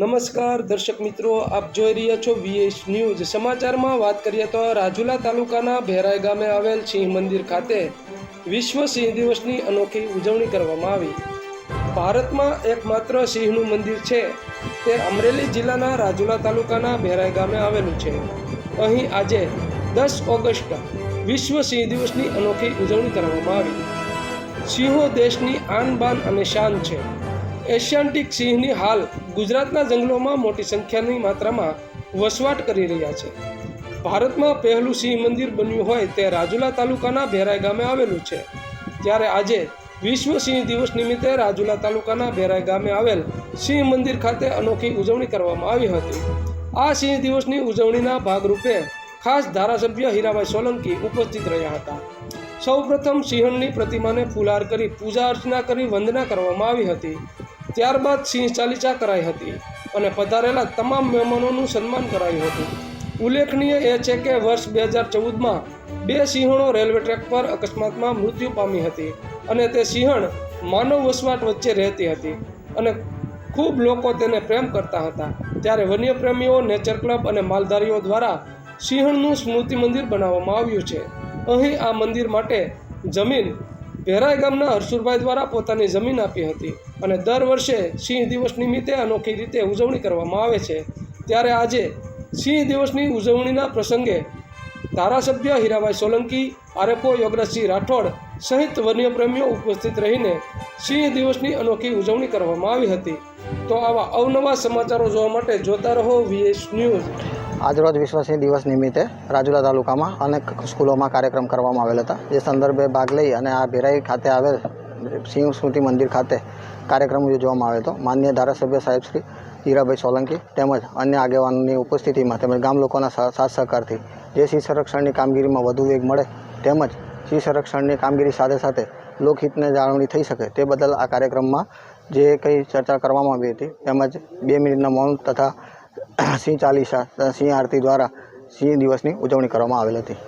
નમસ્કાર, દર્શક મિત્રો, આપ જોઈ રહ્યા છો વીએસ ન્યૂઝ સમાચારમાં વાત કરીએ તો રાજુલા તાલુકાના ભેરાઈ ગામે આવેલ સિંહ મંદિર ખાતે વિશ્વ સિંહ દિવસની અનોખી ઉજવણી કરવામાં આવી. ભારતમાં એકમાત્ર સિંહનું મંદિર છે તે અમરેલી જિલ્લાના રાજુલા તાલુકાના ભેરાઈ ગામે આવેલું છે. અહીં આજે દસ ઓગસ્ટ વિશ્વ સિંહ દિવસની અનોખી ઉજવણી કરવામાં આવી. સિંહો દેશની આન બાન અને શાન છે. એશિયાન્ટિક સિંહની હાલ ગુજરાતના જંગલોમાં મોટી સંખ્યાની માત્રામાં વસવાટ કરી રહ્યા છે. ભારતમાં પહેલું સિંહ મંદિર બન્યું હોય તે રાજુલા તાલુકાના ભેરાઈ ગામે આવેલું છે. ત્યારે આજે વિશ્વ સિંહ દિવસ નિમિત્તે રાજુલા તાલુકાના ભેરાઈ ગામે આવેલ સિંહ મંદિર ખાતે અનોખી ઉજવણી કરવામાં આવી હતી. આ સિંહ દિવસની ઉજવણીના ભાગરૂપે ખાસ ધારાસભ્ય હીરાભાઈ સોલંકી ઉપસ્થિત રહ્યા હતા. સૌપ્રથમ સિંહણની પ્રતિમાને ફુલાર કરી પૂજા અર્ચના કરી વંદના કરવામાં આવી હતી. ત્યારબાદ સિંહ ચાલીસા કરાઈ હતી અને પધારેલા તમામ મહેમાનોનું સન્માન કરાયું હતું. ઉલ્લેખનીય એ છે કે વર્ષ બે હજાર ચૌદમાં બે સિંહણો રેલવે ટ્રેક પર અકસ્માતમાં મૃત્યુ પામી હતી અને તે સિંહણ માનવ વસવાટ વચ્ચે રહેતી હતી અને ખૂબ લોકો તેને પ્રેમ કરતા હતા. ત્યારે વન્યપ્રેમીઓ, નેચર ક્લબ અને માલધારીઓ દ્વારા સિંહણનું સ્મૃતિ મંદિર બનાવવામાં આવ્યું છે. અહીં આ મંદિર માટે જમીન ભેરાઈ ગામના હરસુરભાઈ દ્વારા પોતાની જમીન આપી હતી અને દર વર્ષે સિંહ દિવસ નિમિત્તે અનોખી રીતે ઉજવણી કરવામાં આવે છે. ત્યારે આજે સિંહ દિવસની ઉજવણીના પ્રસંગે ધારાસભ્ય હીરાભાઈ સોલંકી, આરએફઓ યોગરાજસિંહ રાઠોડ સહિત વન્યપ્રેમીઓ ઉપસ્થિત રહીને સિંહ દિવસની અનોખી ઉજવણી કરવામાં આવી હતી. તો આવા અવનવા સમાચારો જોવા માટે જોતા રહો વીએસ ન્યૂઝ આજરોજ વિશ્વ દિવસ નિમિત્તે રાજુલા તાલુકામાં અનેક સ્કૂલોમાં કાર્યક્રમ કરવામાં આવેલ હતા. જે સંદર્ભે ભાગ લઈ અને આ ભેરાઈ ખાતે આવેલ સિંહ સ્મૃતિ મંદિર ખાતે કાર્યક્રમ યોજવામાં આવ્યો હતો. માન્ય ધારાસભ્ય સાહેબ શ્રી હીરાભાઈ સોલંકી તેમજ અન્ય આગેવાનોની ઉપસ્થિતિમાં તેમજ ગામ લોકોના સાથ સહકારથી જે સિંહ સંરક્ષણની કામગીરીમાં વધુ વેગ મળે તેમજ સિંહ સંરક્ષણની કામગીરી સાથે સાથે લોકહિતને જાળવણી થઈ શકે તે બદલ આ કાર્યક્રમમાં જે કંઈ ચર્ચા કરવામાં આવી હતી તેમજ બે મિનિટના મૌન તથા સિંહ ચાલીસા સિંહ આરતી દ્વારા સિંહ દિવસની ઉજવણી કરવામાં આવેલ હતી.